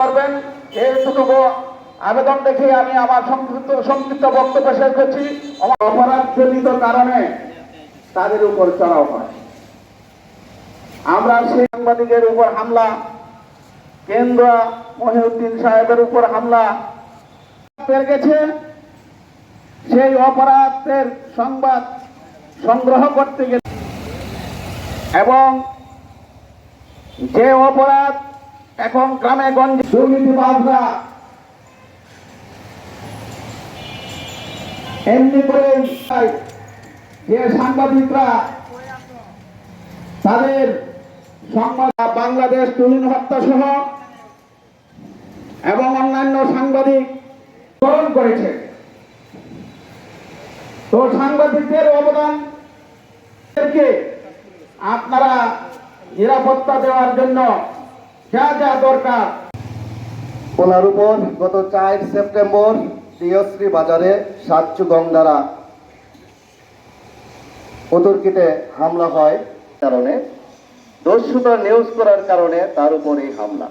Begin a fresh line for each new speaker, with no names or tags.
করবেন। এইটুকু আবেদন দেখে আমি আমার সংক্ষিপ্ত সংক্ষিপ্ত বক্তব্য শেষ করছি। আমার অপরাধ কারণে তাদের উপর চড়াও হয়। আমরা সেই সাংবাদিকের উপর হামলা, কেন্দ্র মহিউদ্দিন সাহেবের উপর হামলা গেছে। সেই অপরাধের সংবাদ সংগ্রহ করতে গেলে এবং যে অপরাধ এখন গ্রামে গঞ্জে দুর্নীতিবাজরা এমনি করে যে সাংবাদিকরা তাদের সংবাদ বাংলাদেশ তুহিন হত্যা সহ এবং অন্যান্য সাংবাদিক গ্রহণ করেছে। তো সাংবাদিকদের অবদান আপনারা নিরাপত্তা দেওয়ার জন্য যা যা দরকার।
ওনার উপর গত চার সেপ্টেম্বর বাজারে সাতচু অতর্কিতে হামলা হয় কারণে। দস্যুতা নিউজ করার কারণে তার উপর এই হামলা।